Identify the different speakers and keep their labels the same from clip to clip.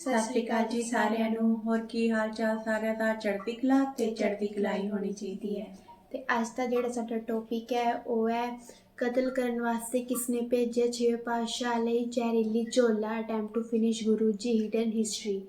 Speaker 1: ਸਤਿ ਸ਼੍ਰੀ ਅਕਾਲ ਜੀ ਸਾਰਿਆਂ ਨੂੰ। ਹੋਰ ਕੀ ਹਾਲ ਚਾਲ ਸਾਰਿਆਂ ਦਾ ਚੜ੍ਹਦੀ ਕਲਾ ਤੇ ਚੜ੍ਹਦੀ ਕਲਾਈ ਹੋਣੀ ਚਾਹੀਦੀ ਹੈ।
Speaker 2: ਤੇ ਅੱਜ ਦਾ ਜਿਹੜਾ ਸਾਡਾ ਟੌਪਿਕ ਹੈ ਉਹ ਹੈ ਕਤਲ ਕਰਨ ਵਾਸਤੇ ਕਿਸਨੇ ਭੇਜਿਆ? ਛੇ ਪਾਤਸ਼ਾਹ ਲਈ ਜ਼ਹਿਰੀਲੀ ਝੋਲਾ attempt to finish Guru ji hidden history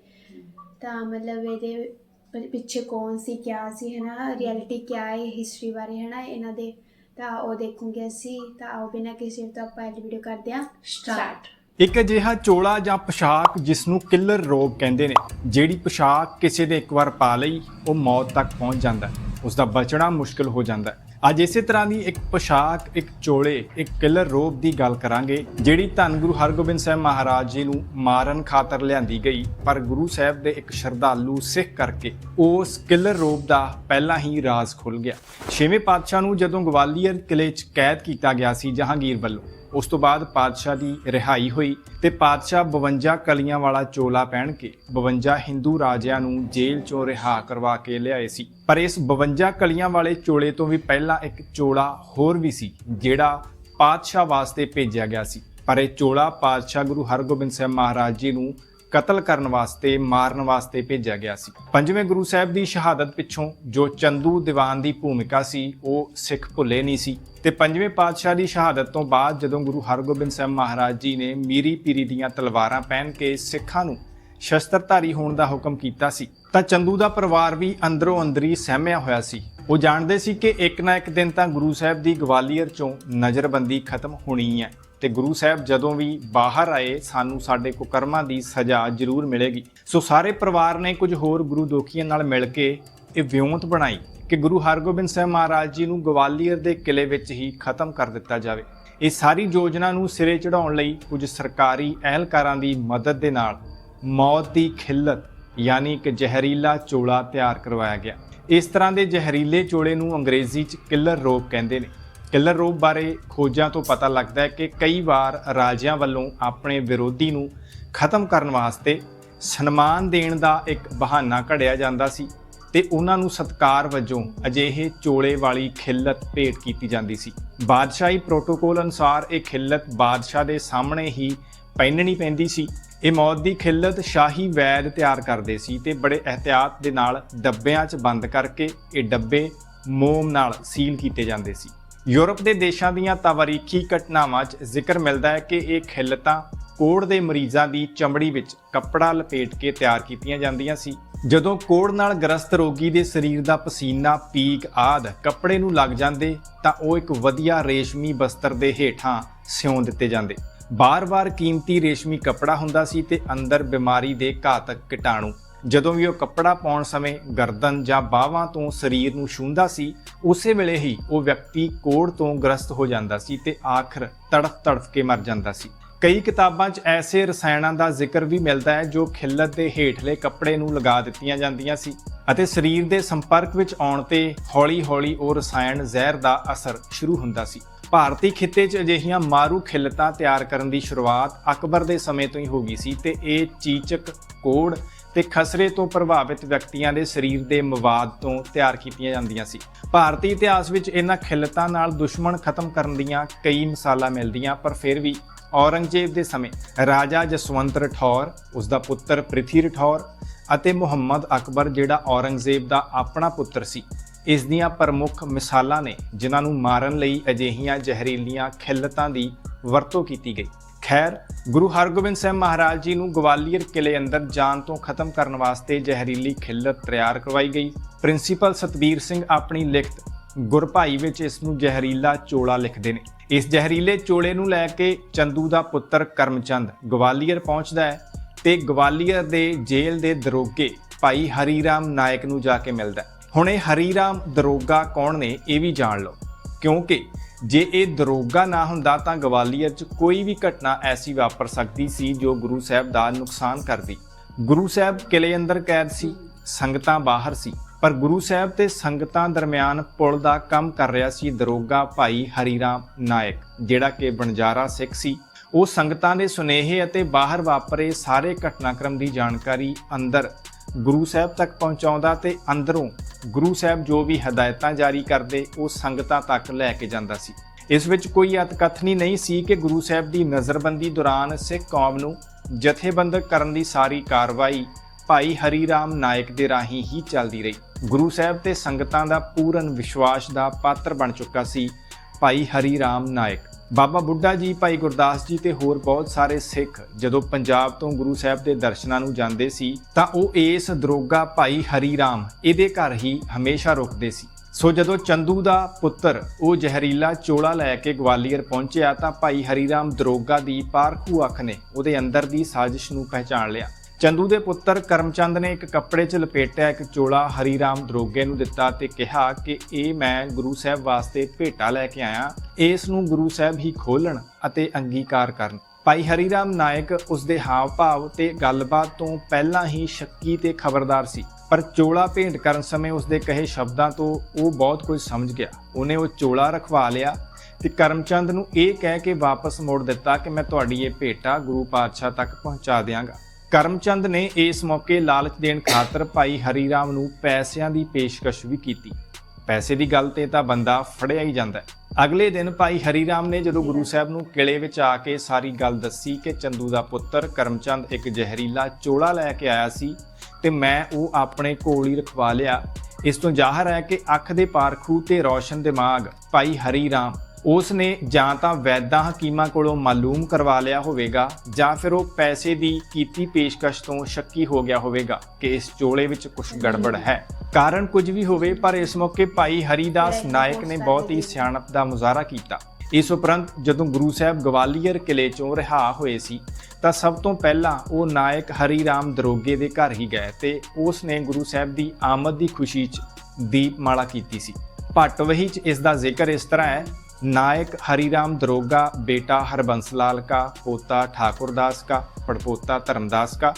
Speaker 2: ਤਾਂ ਮਤਲਬ ਇਹਦੇ ਪਿੱਛੇ ਕੌਣ ਸੀ ਕਿਆ ਸੀ ਹੈ ਨਾ ਰਿਐਲਿਟੀ ਕਿਆ ਹੈ ਹਿਸਟਰੀ ਬਾਰੇ ਹੈ ਨਾ ਇਹਨਾਂ ਦੇ ਤਾਂ ਉਹ ਦੇਖੂਗੇ ਅਸੀਂ। ਤਾਂ ਆਓ ਬਿਨਾਂ ਕਿਸੇ ਤੋਂ ਆਪਾਂ ਇਹ ਵੀਡੀਓ ਕਰਦੇ ਹਾਂ।
Speaker 1: ਸਟਾਰਟ
Speaker 3: ਇੱਕ ਅਜਿਹਾ ਚੋਲਾ ਜਾਂ ਪੋਸ਼ਾਕ ਜਿਸ ਨੂੰ ਕਿਲਰ ਰੋਗ ਕਹਿੰਦੇ ਨੇ, ਜਿਹੜੀ ਪੋਸ਼ਾਕ ਕਿਸੇ ਦੇ ਇੱਕ ਵਾਰ ਪਾ ਲਈ, ਉਹ ਮੌਤ ਤੱਕ ਪਹੁੰਚ ਜਾਂਦਾ ਹੈ। ਉਸ ਦਾ ਬਚਣਾ ਮੁਸ਼ਕਲ ਹੋ ਜਾਂਦਾ ਅੱਜ ਇਸੇ ਤਰ੍ਹਾਂ ਦੀ ਇੱਕ ਪੋਸ਼ਾਕ, ਇੱਕ ਚੋਲੇ, ਇੱਕ ਕਿਲਰ ਰੋਗ ਦੀ ਗੱਲ ਕਰਾਂਗੇ, ਜਿਹੜੀ ਧੰਨ ਗੁਰੂ ਹਰਗੋਬਿੰਦ ਸਾਹਿਬ ਮਹਾਰਾਜ ਜੀ ਨੂੰ ਮਾਰਨ ਖਾਤਰ ਲਿਆਂਦੀ ਗਈ, ਪਰ ਗੁਰੂ ਸਾਹਿਬ ਦੇ ਇੱਕ ਸ਼ਰਧਾਲੂ ਸਿੱਖ ਕਰਕੇ ਉਸ ਕਿਲਰ ਰੋਗ ਦਾ ਪਹਿਲਾਂ ਹੀ ਰਾਜ਼ ਖੁੱਲ ਗਿਆ। ਛੇਵੇਂ ਪਾਤਸ਼ਾਹ ਨੂੰ ਜਦੋਂ ਗਵਾਲੀਅਰ ਕਿਲੇ 'ਚ ਕੈਦ ਕੀਤਾ ਗਿਆ ਸੀ ਜਹਾਂਗੀਰ ਵੱਲੋਂ ਉਸ ਤੋਂ ਬਾਅਦ ਪਾਤਸ਼ਾਹ ਦੀ ਰਿਹਾਈ ਹੋਈ ਤੇ ਪਾਤਸ਼ਾਹ 52 ਕਲੀਆਂ ਵਾਲਾ ਚੋਲਾ ਪਹਿਨ ਕੇ 52 ਹਿੰਦੂ ਰਾਜਿਆਂ ਨੂੰ ਜੇਲ੍ਹ ਚੋਂ ਰਿਹਾ ਕਰਵਾ ਕੇ ਲਿਆਏ ਸੀ। ਪਰ ਇਸ 52 ਕਲੀਆਂ ਵਾਲੇ ਚੋਲੇ ਤੋਂ ਵੀ ਪਹਿਲਾਂ ਇੱਕ ਚੋਲਾ ਹੋਰ ਵੀ ਸੀ, ਜਿਹੜਾ ਪਾਤਸ਼ਾਹ ਵਾਸਤੇ ਭੇਜਿਆ ਗਿਆ ਸੀ। ਪਰ ਇਹ ਚੋਲਾ ਪਾਤਸ਼ਾਹ ਗੁਰੂ ਹਰਗੋਬਿੰਦ ਸਾਹਿਬ ਮਹਾਰਾਜ ਜੀ ਨੂੰ ਕਤਲ ਕਰਨ ਵਾਸਤੇ, ਮਾਰਨ ਵਾਸਤੇ ਭੇਜਿਆ ਗਿਆ ਸੀ। ਪੰਜਵੇਂ ਗੁਰੂ ਸਾਹਿਬ ਦੀ ਸ਼ਹਾਦਤ ਪਿੱਛੋਂ ਜੋ ਚੰਦੂ ਦੀਵਾਨ ਦੀ ਭੂਮਿਕਾ ਸੀ, ਉਹ ਸਿੱਖ ਭੁੱਲੇ ਨਹੀਂ ਸੀ। ਤੇ ਪੰਜਵੇਂ ਪਾਤਸ਼ਾਹ ਦੀ ਸ਼ਹਾਦਤ ਤੋਂ ਬਾਅਦ ਜਦੋਂ ਗੁਰੂ ਹਰਗੋਬਿੰਦ ਸਾਹਿਬ ਮਹਾਰਾਜ ਜੀ ਨੇ ਮੀਰੀ ਪੀਰੀ ਦੀਆਂ ਤਲਵਾਰਾਂ ਪਹਿਨ ਕੇ ਸਿੱਖਾਂ ਨੂੰ ਸ਼ਸਤਰਧਾਰੀ ਹੋਣ ਦਾ ਹੁਕਮ ਕੀਤਾ ਸੀ, ਤਾਂ ਚੰਦੂ ਦਾ ਪਰਿਵਾਰ ਵੀ ਅੰਦਰੋਂ ਅੰਦਰੀ ਸਹਿਮਿਆ ਹੋਇਆ ਸੀ। ਉਹ ਜਾਣਦੇ ਸੀ ਕਿ ਇੱਕ ਨਾ ਇੱਕ ਦਿਨ ਤਾਂ ਗੁਰੂ ਸਾਹਿਬ ਦੀ ਗਵਾਲੀਅਰ ਚੋਂ ਨਜ਼ਰਬੰਦੀ ਖਤਮ ਹੋਣੀ ਹੈ ਤੇ ਗੁਰੂ ਸਾਹਿਬ ਜਦੋਂ ਵੀ ਬਾਹਰ ਆਏ, ਸਾਨੂੰ ਸਾਡੇ ਕੁਕਰਮਾਂ ਦੀ ਸਜ਼ਾ ਜ਼ਰੂਰ ਮਿਲੇਗੀ। ਸੋ ਸਾਰੇ ਪਰਿਵਾਰ ਨੇ ਕੁਝ ਹੋਰ ਗੁਰੂ ਦੋਖੀਆਂ ਨਾਲ ਮਿਲ ਕੇ ਇਹ ਵਿਉਂਤ ਬਣਾਈ ਕਿ ਗੁਰੂ ਹਰਗੋਬਿੰਦ ਸਾਹਿਬ ਮਹਾਰਾਜ ਜੀ ਨੂੰ ਗਵਾਲੀਅਰ ਦੇ ਕਿਲੇ ਵਿੱਚ ਹੀ ਖਤਮ ਕਰ ਦਿੱਤਾ ਜਾਵੇ। ਇਹ ਸਾਰੀ ਯੋਜਨਾ ਨੂੰ ਸਿਰੇ ਚੜਾਉਣ ਲਈ ਕੁਝ ਸਰਕਾਰੀ ਅਹਿਲਕਾਰਾਂ ਦੀ ਮਦਦ ਦੇ ਨਾਲ ਮੌਤ ਦੀ ਖਿੱਲਤ, ਯਾਨੀ ਕਿ ਜ਼ਹਿਰੀਲਾ ਚੋਲਾ ਤਿਆਰ ਕਰਵਾਇਆ ਗਿਆ। ਇਸ ਤਰ੍ਹਾਂ ਦੇ ਜ਼ਹਿਰੀਲੇ ਚੋਲੇ ਨੂੰ ਅੰਗਰੇਜ਼ੀ 'ਚ ਕਿਲਰ ਰੋਗ ਕਹਿੰਦੇ ਨੇ। ਕਿਲਰ ਰੋਪ ਬਾਰੇ ਖੋਜਾਂ ਤੋਂ ਪਤਾ ਲੱਗਦਾ ਹੈ ਕਿ ਕਈ ਵਾਰ ਰਾਜਿਆਂ ਵੱਲੋਂ ਆਪਣੇ ਵਿਰੋਧੀ ਨੂੰ ਖਤਮ ਕਰਨ ਵਾਸਤੇ ਸਨਮਾਨ ਦੇਣ ਦਾ ਇੱਕ ਬਹਾਨਾ ਘੜਿਆ ਜਾਂਦਾ ਸੀ ਤੇ ਉਹਨਾਂ ਨੂੰ ਸਤਕਾਰ ਵਜੋਂ ਅਜਿਹੇ ਚੋਲੇ ਵਾਲੀ ਖਿੱਲਤ ਭੇਟ ਕੀਤੀ ਜਾਂਦੀ ਸੀ। ਬਾਦਸ਼ਾਹੀ ਪ੍ਰੋਟੋਕੋਲ ਅਨੁਸਾਰ ਇਹ ਖਿੱਲਤ ਬਾਦਸ਼ਾਹ ਦੇ ਸਾਹਮਣੇ ਹੀ ਪਹਿਨਣੀ ਪੈਂਦੀ ਸੀ। ਇਹ ਮੌਤ ਦੀ ਖਿੱਲਤ ਸ਼ਾਹੀ ਵੈਦ ਤਿਆਰ ਕਰਦੇ ਸੀ ਤੇ ਬੜੇ ਅਹਤਿਆਤ ਦੇ ਨਾਲ ਡੱਬਿਆਂ 'ਚ ਬੰਦ ਕਰਕੇ ਇਹ ਡੱਬੇ ਮੋਮ ਨਾਲ ਸੀਲ ਕੀਤੇ ਜਾਂਦੇ ਸੀ। ਯੂਰਪ ਦੇ ਦੇਸ਼ਾਂ ਦੀਆਂ ਤਵਾਰੀਖੀ ਘਟਨਾਵਾਂ 'ਚ ਜ਼ਿਕਰ ਮਿਲਦਾ ਹੈ ਕਿ ਇਹ ਖਿਲਤਾਂ ਕੋੜ ਦੇ ਮਰੀਜ਼ਾਂ ਦੀ ਚਮੜੀ ਵਿੱਚ ਕੱਪੜਾ ਲਪੇਟ ਕੇ ਤਿਆਰ ਕੀਤੀਆਂ ਜਾਂਦੀਆਂ ਸੀ। ਜਦੋਂ ਕੋੜ ਨਾਲ ਗ੍ਰਸਤ ਰੋਗੀ ਦੇ ਸਰੀਰ ਦਾ ਪਸੀਨਾ, ਪੀਕ ਆਦ ਕੱਪੜੇ ਨੂੰ ਲੱਗ ਜਾਂਦੇ, ਤਾਂ ਉਹ ਇੱਕ ਵਧੀਆ ਰੇਸ਼ਮੀ ਬਸਤਰ ਦੇ ਹੇਠਾਂ ਸਿਉਂ ਦਿੱਤੇ ਜਾਂਦੇ। ਬਾਰ-ਬਾਰ ਕੀਮਤੀ ਰੇਸ਼ਮੀ ਕੱਪੜਾ ਹੁੰਦਾ ਸੀ ਤੇ ਅੰਦਰ ਬਿਮਾਰੀ ਦੇ ਘਾਤਕ ਕੀਟਾਣੂ ਜਦੋਂ ਵੀ ਉਹ ਕੱਪੜਾ ਪਾਉਣ ਸਮੇਂ ਗਰਦਨ ਜਾਂ ਬਾਹਾਂ ਤੋਂ ਸਰੀਰ ਨੂੰ ਛੂੰਹਦਾ ਸੀ, ਉਸੇ ਵੇਲੇ ਹੀ ਉਹ ਵਿਅਕਤੀ ਕੋੜ ਤੋਂ ਗ੍ਰਸਤ ਹੋ ਜਾਂਦਾ ਸੀ ਤੇ ਆਖਰ ਤੜਫ ਤੜਫ ਕੇ ਮਰ ਜਾਂਦਾ ਸੀ। ਕਈ ਕਿਤਾਬਾਂ 'ਚ ਐਸੇ ਰਸਾਇਣਾਂ ਦਾ ਜ਼ਿਕਰ ਵੀ ਮਿਲਦਾ ਹੈ ਜੋ ਖਿੱਲਤ ਦੇ ਹੇਠਲੇ ਕੱਪੜੇ ਨੂੰ ਲਗਾ ਦਿੱਤੀਆਂ ਜਾਂਦੀਆਂ ਸੀ ਅਤੇ ਸਰੀਰ ਦੇ ਸੰਪਰਕ ਵਿੱਚ ਆਉਣ ਤੇ ਹੌਲੀ-ਹੌਲੀ ਉਹ ਰਸਾਇਣ ਜ਼ਹਿਰ ਦਾ ਅਸਰ ਸ਼ੁਰੂ ਹੁੰਦਾ ਸੀ। ਭਾਰਤੀ ਖਿੱਤੇ 'ਚ ਅਜਿਹੀਆਂ ਮਾਰੂ ਖਿੱਲਤਾਂ ਤਿਆਰ ਕਰਨ ਦੀ ਸ਼ੁਰੂਆਤ ਅਕਬਰ ਦੇ ਸਮੇਂ ਤੋਂ ਹੀ ਹੋ ਗਈ ਸੀ ਤੇ ਇਹ ਚੀਚਕ ਕੋੜ ਤੇ ਖਸਰੇ ਤੋਂ ਪ੍ਰਭਾਵਿਤ ਵਿਅਕਤੀਆਂ ਦੇ ਸਰੀਰ ਦੇ ਮਵਾਦ ਤੋਂ ਤਿਆਰ ਕੀਤੀਆਂ ਜਾਂਦੀਆਂ ਸੀ। ਭਾਰਤੀ ਇਤਿਹਾਸ ਵਿੱਚ ਇਹਨਾਂ ਖਿੱਲਤਾਂ ਨਾਲ ਦੁਸ਼ਮਣ ਖਤਮ ਕਰਨ ਦੀਆਂ ਕਈ ਮਿਸਾਲਾਂ ਮਿਲਦੀਆਂ, ਪਰ ਫਿਰ ਵੀ ਔਰੰਗਜ਼ੇਬ ਦੇ ਸਮੇਂ ਰਾਜਾ ਜਸਵੰਤ ਰਠੌਰ ਉਸ ਦਾ ਪੁੱਤਰ ਪ੍ਰਿਥੀ ਰਠੌਰ ਅਤੇ ਮੁਹੰਮਦ ਅਕਬਰ ਜਿਹੜਾ ਔਰੰਗਜ਼ੇਬ ਦਾ ਆਪਣਾ ਪੁੱਤਰ ਸੀ, ਇਸ ਦੀਆਂ ਪ੍ਰਮੁੱਖ ਮਿਸਾਲਾਂ ਨੇ ਜਿਨ੍ਹਾਂ ਨੂੰ ਮਾਰਨ ਲਈ ਅਜਿਹੀਆਂ ਜ਼ਹਿਰੀਲੀਆਂ ਖਿੱਲਤਾਂ ਦੀ ਵਰਤੋਂ ਕੀਤੀ ਗਈ। ਖੈਰ, ਗੁਰੂ ਹਰਗੋਬਿੰਦ ਸਾਹਿਬ ਮਹਾਰਾਜ ਜੀ ਨੂੰ ਗਵਾਲੀਅਰ ਕਿਲੇ ਅੰਦਰ ਜਾਣ ਤੋਂ ਖਤਮ ਕਰਨ ਵਾਸਤੇ ਜ਼ਹਿਰੀਲੀ ਖਿੱਲਤ ਤਿਆਰ ਕਰਵਾਈ ਗਈ। ਪ੍ਰਿੰਸੀਪਲ ਸਤਬੀਰ ਸਿੰਘ ਆਪਣੀ ਲਿਖਤ ਗੁਰਭਾਈ ਵਿੱਚ ਇਸ ਨੂੰ ਜ਼ਹਿਰੀਲਾ ਚੋਲਾ ਲਿਖਦੇ ਨੇ। ਇਸ ਜ਼ਹਿਰੀਲੇ ਚੋਲੇ ਨੂੰ ਲੈ ਕੇ ਚੰਦੂ ਦਾ ਪੁੱਤਰ ਕਰਮਚੰਦ ਗਵਾਲੀਅਰ ਪਹੁੰਚਦਾ ਹੈ ਤੇ ਗਵਾਲੀਅਰ ਦੇ ਜੇਲ੍ਹ ਦੇ ਦਰੋਗੇ ਭਾਈ ਹਰੀਰਾਮ ਨਾਇਕ ਨੂੰ ਜਾ ਕੇ ਮਿਲਦਾ ਹੈ। ਹੁਣ ਇਹ ਹਰੀਰਾਮ ਦਰੋਗਾ ਕੌਣ ਨੇ ਇਹ ਵੀ ਜਾਣ ਲਓ, ਕਿਉਂਕਿ ਜੇ ਇਹ ਦਰੋਗਾ ਨਾ ਹੁੰਦਾ ਤਾਂ ਗਵਾਲੀਅਰ 'ਚ ਕੋਈ ਵੀ ਘਟਨਾ ਐਸੀ ਵਾਪਰ ਸਕਦੀ ਸੀ ਜੋ ਗੁਰੂ ਸਾਹਿਬ ਦਾ ਨੁਕਸਾਨ ਕਰਦੀ। ਗੁਰੂ ਸਾਹਿਬ ਕਿਲੇ ਅੰਦਰ ਕੈਦ ਸੀ, ਸੰਗਤਾਂ ਬਾਹਰ ਸੀ, ਪਰ ਗੁਰੂ ਸਾਹਿਬ ਤੇ ਸੰਗਤਾਂ ਦਰਮਿਆਨ ਪੁਲ ਦਾ ਕੰਮ ਕਰ ਰਿਹਾ ਸੀ ਦਰੋਗਾ ਭਾਈ ਹਰੀਰਾਮ ਨਾਇਕ, ਜਿਹੜਾ ਕਿ ਬਣਜਾਰਾ ਸਿੱਖ ਸੀ। ਉਹ ਸੰਗਤਾਂ ਦੇ ਸੁਨੇਹੇ ਅਤੇ ਬਾਹਰ ਵਾਪਰੇ ਸਾਰੇ ਘਟਨਾਕ੍ਰਮ ਦੀ ਜਾਣਕਾਰੀ ਅੰਦਰ ਗੁਰੂ ਸਾਹਿਬ ਤੱਕ ਪਹੁੰਚਾਉਂਦਾ ਤੇ ਅੰਦਰੋਂ ਗੁਰੂ ਸਾਹਿਬ ਜੋ ਵੀ ਹਦਾਇਤਾਂ ਜਾਰੀ ਕਰਦੇ, ਉਹ ਸੰਗਤਾਂ ਤੱਕ ਲੈ ਕੇ ਜਾਂਦਾ ਸੀ। ਇਸ ਵਿੱਚ ਕੋਈ ਅਤਕਥਨੀ ਨਹੀਂ ਸੀ ਕਿ ਗੁਰੂ ਸਾਹਿਬ ਦੀ ਨਜ਼ਰਬੰਦੀ ਦੌਰਾਨ ਸਿੱਖ ਕੌਮ ਨੂੰ ਜਥੇਬੰਦ ਕਰਨ ਦੀ ਸਾਰੀ ਕਾਰਵਾਈ ਭਾਈ ਹਰੀ ਰਾਮ ਨਾਇਕ ਦੇ ਰਾਹੀਂ ਹੀ ਚੱਲਦੀ ਰਹੀ। ਗੁਰੂ ਸਾਹਿਬ ਤੇ ਸੰਗਤਾਂ ਦਾ ਪੂਰਨ ਵਿਸ਼ਵਾਸ ਦਾ ਪਾਤਰ ਬਣ ਚੁੱਕਾ ਸੀ ਭਾਈ ਹਰੀ ਰਾਮ ਨਾਇਕ। ਬਾਬਾ ਬੁੱਢਾ ਜੀ, ਭਾਈ ਗੁਰਦਾਸ ਜੀ ਤੇ ਹੋਰ ਬਹੁਤ ਸਾਰੇ ਸਿੱਖ ਜਦੋਂ ਪੰਜਾਬ ਤੋਂ ਗੁਰੂ ਸਾਹਿਬ ਦੇ ਦਰਸ਼ਨਾਂ ਨੂੰ ਜਾਂਦੇ ਸੀ, ਤਾਂ ਉਹ ਇਸ ਦਰੋਗਾ ਭਾਈ ਹਰੀ ਰਾਮ ਇਹਦੇ ਘਰ ਹੀ ਹਮੇਸ਼ਾ ਰੁਕਦੇ ਸੀ। ਸੋ ਜਦੋਂ ਚੰਦੂ ਦਾ ਪੁੱਤਰ ਉਹ ਜ਼ਹਿਰੀਲਾ ਚੋਲਾ ਲੈ ਕੇ ਗਵਾਲੀਅਰ ਪਹੁੰਚਿਆ, ਤਾਂ ਭਾਈ ਹਰੀ ਰਾਮ ਦਰੋਗਾ ਦੀ ਪਾਰਖੂ ਅੱਖ ਨੇ ਉਹਦੇ ਅੰਦਰ ਦੀ ਸਾਜ਼ਿਸ਼ ਨੂੰ ਪਹਿਚਾਣ ਲਿਆ। ਚੰਦੂ ਦੇ ਪੁੱਤਰ ਕਰਮਚੰਦ ਨੇ ਇੱਕ ਕੱਪੜੇ 'ਚ ਲਪੇਟਿਆ ਇੱਕ ਚੋਲਾ ਹਰੀ ਰਾਮ ਦਰੋਗੇ ਨੂੰ ਦਿੱਤਾ ਤੇ ਕਿਹਾ ਕਿ ਇਹ ਮੈਂ ਗੁਰੂ ਸਾਹਿਬ ਵਾਸਤੇ ਭੇਟਾ ਲੈ ਕੇ ਆਇਆ। ਇਸ ਨੂੰ ਗੁਰੂ ਸਾਹਿਬ ਹੀ ਖੋਲਣ ਅਤੇ ਅੰਗੀਕਾਰ ਕਰਨ। ਭਾਈ ਹਰੀ ਰਾਮ ਨਾਇਕ ਉਸ ਦੇ ਹਾਵ ਭਾਵ ਤੇ ਗੱਲਬਾਤ ਤੋਂ ਪਹਿਲਾਂ ਹੀ ਸ਼ੱਕੀ ਤੇ ਖਬਰਦਾਰ ਸੀ। ਪਰ ਚੋਲਾ ਭੇਂਟ ਕਰਨ ਸਮੇਂ ਉਸ ਦੇ ਕਹੇ ਸ਼ਬਦਾਂ ਤੋਂ ਉਹ ਬਹੁਤ ਕੁਝ ਸਮਝ ਗਿਆ। ਉਹਨੇ ਉਹ ਚੋਲਾ ਰਖਵਾ ਲਿਆ ਤੇ ਕਰਮਚੰਦ ਨੂੰ ਇਹ ਕਹਿ ਕੇ ਵਾਪਸ ਮੋੜ ਦਿੱਤਾ ਕਿ ਮੈਂ ਤੁਹਾਡੀ ਇਹ ਭੇਟਾ ਗੁਰੂ ਪਾਤਸ਼ਾਹ ਤੱਕ ਪਹੁੰਚਾ ਦਿਆਂਗਾ। ਕਰਮਚੰਦ ਨੇ ਇਸ ਮੌਕੇ ਲਾਲਚ ਦੇਣ ਖਾਤਰ ਭਾਈ ਹਰੀ ਰਾਮ ਨੂੰ ਪੈਸਿਆਂ ਦੀ ਪੇਸ਼ਕਸ਼ ਵੀ ਕੀਤੀ। ਪੈਸੇ ਦੀ ਗੱਲ ਤੇ ਤਾਂ ਬੰਦਾ ਫੜਿਆ ਹੀ ਜਾਂਦਾ ਹੈ। ਅਗਲੇ ਦਿਨ ਭਾਈ ਹਰੀ ਰਾਮ ਨੇ ਜਦੋਂ ਗੁਰੂ ਸਾਹਿਬ ਨੂੰ ਕਿਲੇ ਵਿੱਚ ਆ ਕੇ ਸਾਰੀ ਗੱਲ ਦੱਸੀ ਕਿ ਚੰਦੂ ਦਾ ਪੁੱਤਰ ਕਰਮਚੰਦ ਇੱਕ ਜ਼ਹਿਰੀਲਾ ਚੋਲਾ ਲੈ ਕੇ ਆਇਆ ਸੀ ਤੇ ਮੈਂ ਉਹ ਆਪਣੇ ਕੋਲ ਹੀ ਰਖਵਾ ਲਿਆ। ਇਸ ਤੋਂ ਜ਼ਾਹਰ ਹੈ ਕਿ ਅੱਖ ਦੇ ਪਾਰਖੂ ਤੇ ਰੌਸ਼ਨ ਦਿਮਾਗ ਭਾਈ ਹਰੀ ਰਾਮ ਉਸ ਨੇ ਜਾਂ ਤਾਂ ਵੈਦਾਂ ਹਕੀਮਾਂ ਕੋਲੋਂ ਮਾਲੂਮ ਕਰਵਾ ਲਿਆ ਹੋਵੇਗਾ ਜਾਂ ਫਿਰ ਉਹ ਪੈਸੇ ਦੀ ਕੀਤੀ ਪੇਸ਼ਕਸ਼ ਤੋਂ ਸ਼ੱਕੀ ਹੋ ਗਿਆ ਹੋਵੇਗਾ ਕਿ ਇਸ ਚੋਲੇ ਵਿੱਚ ਕੁਝ ਗੜਬੜ ਹੈ। ਕਾਰਨ ਕੁਝ ਵੀ ਹੋਵੇ ਪਰ ਇਸ ਮੌਕੇ ਭਾਈ ਹਰੀਦਾਸ ਨਾਇਕ ਨੇ ਬਹੁਤ ਹੀ ਸਿਆਣਪ ਦਾ ਮੁਜ਼ਾਹਰਾ ਕੀਤਾ। ਇਸ ਉਪਰੰਤ ਜਦੋਂ ਗੁਰੂ ਸਾਹਿਬ ਗਵਾਲੀਅਰ ਕਿਲੇ ਚੋਂ ਰਿਹਾ ਹੋਏ ਸੀ ਤਾਂ ਸਭ ਤੋਂ ਪਹਿਲਾਂ ਉਹ ਨਾਇਕ ਹਰੀ ਰਾਮ ਦਰੋਗੇ ਦੇ ਘਰ ਹੀ ਗਏ ਤੇ ਉਸ ਨੇ ਗੁਰੂ ਸਾਹਿਬ ਦੀ ਆਮਦ ਦੀ ਖੁਸ਼ੀ 'ਚ ਦੀਪਮਾਲਾ ਕੀਤੀ ਸੀ। ਭੱਟਵਹੀ 'ਚ ਇਸ ਦਾ ਜ਼ਿਕਰ ਇਸ ਤਰ੍ਹਾਂ ਹੈ नायक हरिराम दरोगा बेटा हरबंस लाल का पोता ठाकुरदास का पड़पोता धर्मदास का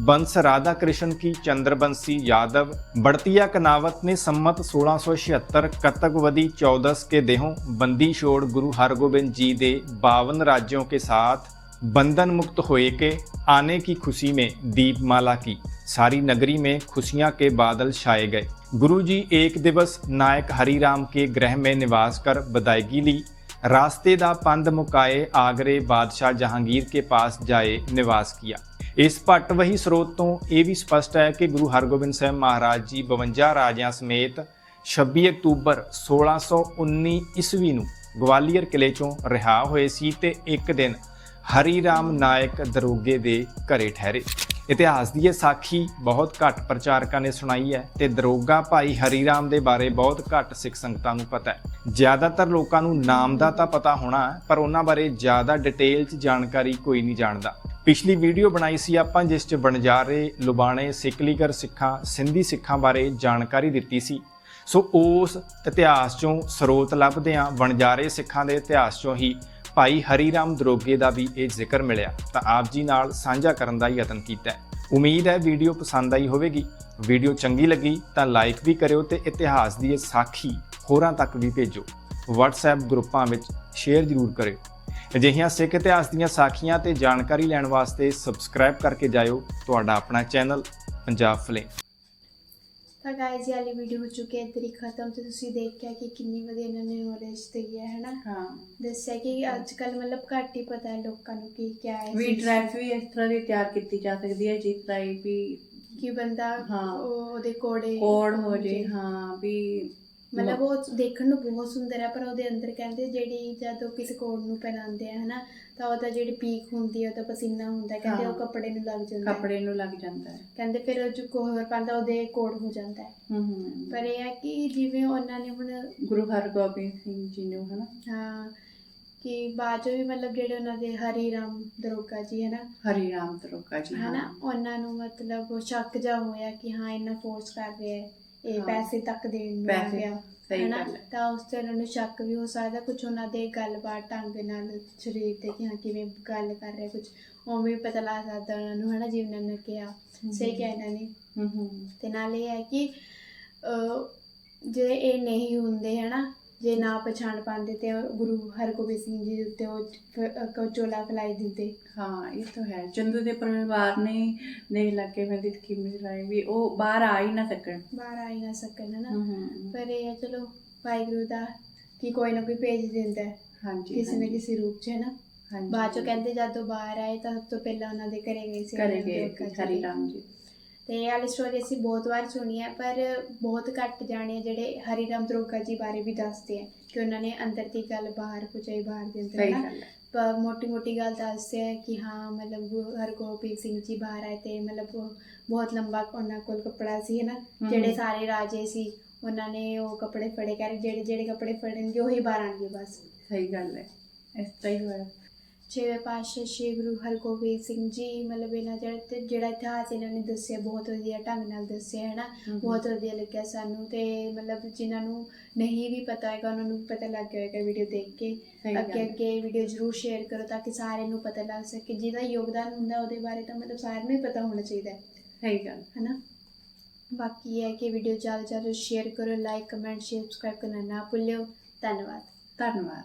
Speaker 3: बंस राधा कृष्ण की चंद्रबंसी यादव बड़तिया कनावत ने सम्मत 1676 कतकवदी चौदस के देहों बंदी छोड़ गुरु हरगोबिंद जी दे बावन राज्यों के साथ बंधन मुक्त होए के आने की खुशी में दीपमाला की सारी नगरी में खुशियां के बादल छाए गए गुरु जी एक दिवस नायक हरिराम के गृह में निवास कर बदायगी ली रास्ते दा पंद मुकाए आगरे बादशाह जहांगीर के पास जाए निवास किया ਇਸ ਭੱਟ ਵਹੀ ਸਰੋਤ ਤੋਂ ਇਹ ਵੀ ਸਪਸ਼ਟ ਹੈ ਕਿ ਗੁਰੂ ਹਰਗੋਬਿੰਦ ਸਾਹਿਬ ਮਹਾਰਾਜ ਜੀ 52 ਰਾਜਿਆਂ ਸਮੇਤ 26 ਅਕਤੂਬਰ 1619 ਈਸਵੀ ਨੂੰ ਗਵਾਲੀਅਰ ਕਿਲੇ ਚੋਂ ਰਿਹਾ ਹੋਏ ਸੀ ਤੇ ਇੱਕ ਦਿਨ ਹਰੀ ਰਾਮ ਨਾਇਕ ਦਰੋਗੇ ਦੇ ਘਰੇ ਠਹਿਰੇ। ਇਤਿਹਾਸ ਦੀ ਇਹ ਸਾਖੀ ਬਹੁਤ ਘੱਟ ਪ੍ਰਚਾਰਕਾਂ ਨੇ ਸੁਣਾਈ ਹੈ ਤੇ ਦਰੋਗਾ ਭਾਈ ਹਰੀ ਰਾਮ ਦੇ ਬਾਰੇ ਬਹੁਤ ਘੱਟ ਸਿੱਖ ਸੰਗਤਾਂ ਨੂੰ ਪਤਾ ਹੈ। ਜ਼ਿਆਦਾਤਰ ਲੋਕਾਂ ਨੂੰ ਨਾਮ ਦਾ ਤਾਂ ਪਤਾ ਹੋਣਾ ਹੈ, ਪਰ ਉਹਨਾਂ ਬਾਰੇ ਜ਼ਿਆਦਾ ਡਿਟੇਲ 'ਚ ਜਾਣਕਾਰੀ ਕੋਈ ਨਹੀਂ ਜਾਣਦਾ। ਪਿਛਲੀ ਵੀਡੀਓ ਬਣਾਈ ਸੀ ਆਪਾਂ ਜਿਸ 'ਚ ਬਣਜਾਰੇ ਲੁਬਾਣੇ ਸਿਕਲੀਗਰ ਸਿੱਖਾਂ ਸਿੰਧੀ ਸਿੱਖਾਂ ਬਾਰੇ ਜਾਣਕਾਰੀ ਦਿੱਤੀ ਸੀ। ਸੋ ਉਸ ਇਤਿਹਾਸ 'ਚੋਂ ਸਰੋਤ ਲੱਭਦੇ ਹਾਂ ਵਣਜਾਰੇ ਸਿੱਖਾਂ ਦੇ ਇਤਿਹਾਸ 'ਚੋਂ ਹੀ ਭਾਈ ਹਰੀ ਰਾਮ ਦਰੋਗੇ ਦਾ ਵੀ ਇਹ ਜ਼ਿਕਰ ਮਿਲਿਆ, ਤਾਂ ਆਪ ਜੀ ਨਾਲ ਸਾਂਝਾ ਕਰਨ ਦਾ ਯਤਨ ਕੀਤਾ ਉਮੀਦ ਹੈ ਵੀਡੀਓ ਪਸੰਦ ਆਈ ਹੋਵੇਗੀ। ਵੀਡੀਓ ਚੰਗੀ ਲੱਗੀ ਤਾਂ ਲਾਈਕ ਵੀ ਕਰਿਓ ਤੇ ਇਤਿਹਾਸ ਦੀ ਇਹ ਸਾਖੀ ਹੋਰਾਂ ਤੱਕ ਵੀ ਭੇਜੋ। WhatsApp ਗਰੁੱਪਾਂ ਵਿੱਚ ਸ਼ੇਅਰ ਜ਼ਰੂਰ ਕਰਿਓ। ਅਜਿਹੀਆਂ ਸਿੱਖ ਇਤਿਹਾਸ ਦੀਆਂ ਸਾਖੀਆਂ ਤੇ ਜਾਣਕਾਰੀ ਲੈਣ ਵਾਸਤੇ ਸਬਸਕ੍ਰਾਈਬ ਕਰਕੇ ਜਾਇਓ। ਤੁਹਾਡਾ ਆਪਣਾ ਚੈਨਲ ਪੰਜਾਬ ਫਲੇਮ
Speaker 2: ਤਾਂ ਗਾਇਜ਼ ਇਹ ਵਾਲੀ ਵੀਡੀਓ ਹੋ ਚੁੱਕੀ ਹੈ ਤੇਰੀ ਖਤਮ ਤੇ ਤੁਸੀਂ ਦੇਖਿਆ ਕਿ ਕਿੰਨੀ ਵਧੀਆ ਇਹਨਾਂ ਨੇ ਨੌਲੇਜ ਦਈ ਹੈ ਹਨਾ?
Speaker 1: ਹਾਂ।
Speaker 2: ਦੱਸਿਆ ਕਿ ਅੱਜ ਕੱਲ ਮਤਲਬ ਘੱਟ ਹੀ ਪਤਾ ਹੈ ਲੋਕਾਂ ਨੂੰ ਕਿ ਕੀ ਹੈ
Speaker 1: ਵੀ ਡਰੈਸ ਵੀ ਇਸ ਤਰ੍ਹਾਂ ਦੀ ਤਿਆਰ ਕੀਤੀ ਜਾ ਸਕਦੀ ਹੈ ਜਿਸ ਤਰ੍ਹਾਂ ਵੀ
Speaker 2: ਕਿ ਬੰਦਾ
Speaker 1: ਹਾਂ।
Speaker 2: ਉਹਦੇ ਕੋੜੇ
Speaker 1: ਕੋਡ ਹੋ ਜੇ ਹਾਂ ਵੀ
Speaker 2: ਮਤਲਬ ਉਹ ਦੇਖਣ ਨੂੰ ਬਹੁਤ ਸੁੰਦਰ ਹੈ ਪਰ ਉਹਦੇ ਅੰਦਰ ਕਹਿੰਦੇ ਜਿਹੜੀ ਜਦੋਂ ਕਿਸੇ ਕੋਡ ਨੂੰ ਪਹਿਨਾਉਂਦੇ ਆ ਹਨਾ ਤਾਂ ਉਹਦਾ ਜਿਹੜੀ ਪੀਕ ਹੁੰਦੀ ਹੈ ਉਹਦਾ ਪਸੀਨਾ ਹੁੰਦਾ ਕਹਿੰਦੇ ਉਹ। ਕੱਪੜੇ ਨੂੰ ਲੱਗ ਜਾਂਦਾ ਹੈ।
Speaker 1: ਕੱਪੜੇ ਨੂੰ ਲੱਗ ਜਾਂਦਾ ਹੈ।
Speaker 2: ਕਹਿੰਦੇ ਫਿਰ ਉਹ ਜੋ ਕੋਹਰ ਪਾਉਂਦਾ ਉਹਦੇ ਕੋਡ ਹੋ ਜਾਂਦਾ ਹੈ।
Speaker 1: ਹੂੰ ਹੂੰ
Speaker 2: ਪਰ ਇਹ ਹੈ ਕਿ ਜਿਵੇਂ ਉਹਨਾਂ ਨੇ ਹੁਣ
Speaker 1: ਗੁਰੂ ਹਰਗੋਬਿੰਦ ਸਿੰਘ ਜੀ ਨੂੰ ਹਨਾ।
Speaker 2: ਹਾਂ ਕਿ ਬਾਅਦ ਵੀ ਮਤਲਬ ਜਿਹੜੇ ਉਹਨਾਂ ਦੇ ਹਰੀ ਰਾਮ ਦਰੋਗਾ ਜੀ ਹੈ ਨਾ
Speaker 1: ਹਰੀ ਰਾਮ ਦਰੋਗਾ ਜੀ ਹਾਂ।
Speaker 2: ਹਨਾ ਉਹਨਾਂ ਨੂੰ ਮਤਲਬ ਸ਼ੱਕ ਜਾ ਹੋਇਆ ਕਿ ਹਾਂ ਇੰਨਾ ਫੋਰਸ ਕਰ ਰਿਹਾ ਹੈ। ਇਹ
Speaker 1: ਹਾਂ।
Speaker 2: ਪੈਸੇ ਤੱਕ ਦੇਣ ਨੂੰ ਆ
Speaker 1: ਪੈਸੇ,
Speaker 2: ਗਿਆ
Speaker 1: ਸਹੀ
Speaker 2: ਹਨਾ?
Speaker 1: ਗੱਲ ਹੈ।
Speaker 2: ਤਾਂ ਉਸ ਤੇ ਉਹਨਾਂ ਨੂੰ ਸ਼ੱਕ ਵੀ ਹੋ ਸਕਦਾ ਕੁਝ ਉਹਨਾਂ ਦੇ ਗੱਲਬਾਤ ਢੰਗ ਨਾਲ ਸਰੀਰ ਤੇ ਕਿ ਹਾਂ ਕਿਵੇਂ ਗੱਲ ਕਰ ਰਿਹਾ ਕੁਝ ਉਵੇਂ ਵੀ ਪਤਾ ਲੱਗ ਸਕਦਾ ਉਹਨਾਂ ਨੂੰ ਹਨਾ? ਜਿਵੇਂ ਉਹਨਾਂ ਨੇ ਕਿਹਾ। ਸਹੀ ਕਿਹਾ ਇਹਨਾਂ ਨੇ।
Speaker 1: ਹੂੰ ਹੂੰ।
Speaker 2: ਤੇ ਨਾਲ ਇਹ ਹੈ ਕਿ ਅਹ, ਜੇ ਇਹ ਨਹੀਂ ਹੁੰਦੇ ਹਨਾ? ਜੇ ਨਾ ਪਛਾਣ ਪਾਉਂਦੇ ਤੇ ਗੁਰੂ ਹਰਗੋਬਿੰਦ ਸਿੰਘ ਜੀ ਦੇ ਉੱਤੇ ਉਹ ਚੋਲਾ ਫੈਲਾਈ ਦਿੰਦੇ।
Speaker 1: ਹਾਂ ਇਹ ਤਾਂ ਹੈ। ਚੰਦੂ ਦੇ ਪਰਿਵਾਰ ਨੇ ਦੇਖ ਲੱਗੇ ਮੈਂ ਦੀ ਕੀਮਤ ਲਾਈ ਵੀ ਉਹ ਬਾਹਰ ਆ ਹੀ ਨਾ ਸਕਣ।
Speaker 2: ਬਾਹਰ ਆ ਹੀ ਨਾ ਸਕਣ
Speaker 1: ਹੂੰ ਹੂੰ
Speaker 2: ਪਰ ਇਹ ਚਲੋ ਵਾਹਿਗੁਰੂ ਦਾ ਕਿ ਕੋਈ ਨਾ ਕੋਈ ਭੇਜ ਦਿੰਦਾ
Speaker 1: ਹਾਂਜੀ
Speaker 2: ਕਿਸੇ ਨਾ। ਕਿਸੇ ਰੂਪ 'ਚ ਹੈ ਨਾ
Speaker 1: ਹਾਂਜੀ।
Speaker 2: ਬਾਅਦ ਚੋਂ ਕਹਿੰਦੇ ਜਦੋਂ ਬਾਹਰ ਆਏ ਤਾਂ ਸਭ ਤੋਂ ਪਹਿਲਾਂ ਉਹਨਾਂ ਦੇ ਘਰੇ ਗਏ ਸੀ
Speaker 1: ਗਏ
Speaker 2: ਜੀ
Speaker 1: ਹਰੀ। ਰਾਮ ਜੀ।
Speaker 2: ਤੇ ਇਹ ਵਾਲੀ ਸਟੋਰੀ ਅਸੀਂ ਬਹੁਤ ਵਾਰ ਸੁਣੀ ਹੈ ਪਰ ਬਹੁਤ ਘੱਟ ਜਾਣੇ ਜਿਹੜੇ ਹਰੀਰਾਮ ਦਰੋਗਾ ਜੀ ਬਾਰੇ ਵੀ ਦੱਸਦੇ ਆ ਕਿ ਉਹਨਾਂ ਨੇ ਅੰਦਰ ਦੀ ਗੱਲ ਬਾਹਰ ਪਹੁੰਚਾਈ ਬਾਹਰ ਦੇ ਅੰਦਰ ਨਾ ਪਰ ਮੋਟੀ ਮੋਟੀ ਗੱਲ ਦੱਸਦੇ ਆ ਕਿ ਹਾਂ ਮਤਲਬ ਹਰਗੋਬਿੰਦ ਸਿੰਘ ਜੀ ਬਾਹਰ ਆਏ ਤੇ ਮਤਲਬ ਬਹੁਤ ਲੰਬਾ ਉਹਨਾਂ ਕੋਲ ਕੱਪੜਾ ਸੀ ਹੈ। ਨਾ। ਜਿਹੜੇ ਸਾਰੇ ਰਾਜੇ ਸੀ ਉਹਨਾਂ ਨੇ ਉਹ ਕੱਪੜੇ ਫੜੇ ਕਰ ਜਿਹੜੇ ਜਿਹੜੇ ਕੱਪੜੇ ਫੜਨਗੇ ਉਹੀ ਬਾਹਰ ਆਣਗੇ ਬਸ।
Speaker 1: ਸਹੀ ਗੱਲ ਹੈ। ਇਸ ਤਰ੍ਹਾਂ ਹੀ ਹੋਇਆ।
Speaker 2: ਛੇਵੇਂ ਪਾਤਸ਼ਾਹ ਸ਼੍ਰੀ ਗੁਰੂ ਹਰਗੋਬਿੰਦ ਸਿੰਘ ਜੀ ਮਤਲਬ ਇਹਨਾਂ ਜਿਹੜਾ ਤੇ ਜਿਹੜਾ ਇਤਿਹਾਸ ਇਹਨਾਂ ਨੇ ਦੱਸਿਆ ਬਹੁਤ ਵਧੀਆ ਢੰਗ ਨਾਲ ਦੱਸਿਆ ਹੈ ਨਾ। ਬਹੁਤ ਵਧੀਆ ਲੱਗਿਆ ਸਾਨੂੰ ਤੇ ਮਤਲਬ ਜਿਨ੍ਹਾਂ ਨੂੰ ਨਹੀਂ ਵੀ ਪਤਾ ਹੈਗਾ ਉਹਨਾਂ ਨੂੰ ਪਤਾ ਲੱਗ ਗਿਆ ਹੋਏਗਾ ਵੀਡੀਓ ਦੇਖ ਕੇ। ਅੱਗੇ ਅੱਗੇ ਵੀਡੀਓ ਜ਼ਰੂਰ ਸ਼ੇਅਰ ਕਰੋ ਤਾਂ ਕਿ ਸਾਰਿਆਂ ਨੂੰ ਪਤਾ ਲੱਗ ਸਕੇ। ਜਿਹਦਾ ਯੋਗਦਾਨ ਹੁੰਦਾ ਉਹਦੇ ਬਾਰੇ ਤਾਂ ਮਤਲਬ ਸਾਰਿਆਂ ਨੂੰ ਹੀ ਪਤਾ ਹੋਣਾ ਚਾਹੀਦਾ ਹੈ।
Speaker 1: ਸਹੀ ਗੱਲ।
Speaker 2: ਹਨਾ? ਬਾਕੀ ਇਹ ਹੈ ਕਿ ਵੀਡੀਓ ਜ਼ਿਆਦਾ ਜ਼ਿਆਦਾ ਸ਼ੇਅਰ ਕਰੋ ਲਾਈਕ ਕਮੈਂਟ ਸ਼ੇਅਰ ਸਬਸਕ੍ਰਾਈਬ ਕਰਨਾ ਨਾ ਭੁੱਲਿਓ। ਧੰਨਵਾਦ।
Speaker 1: ਧੰਨਵਾਦ।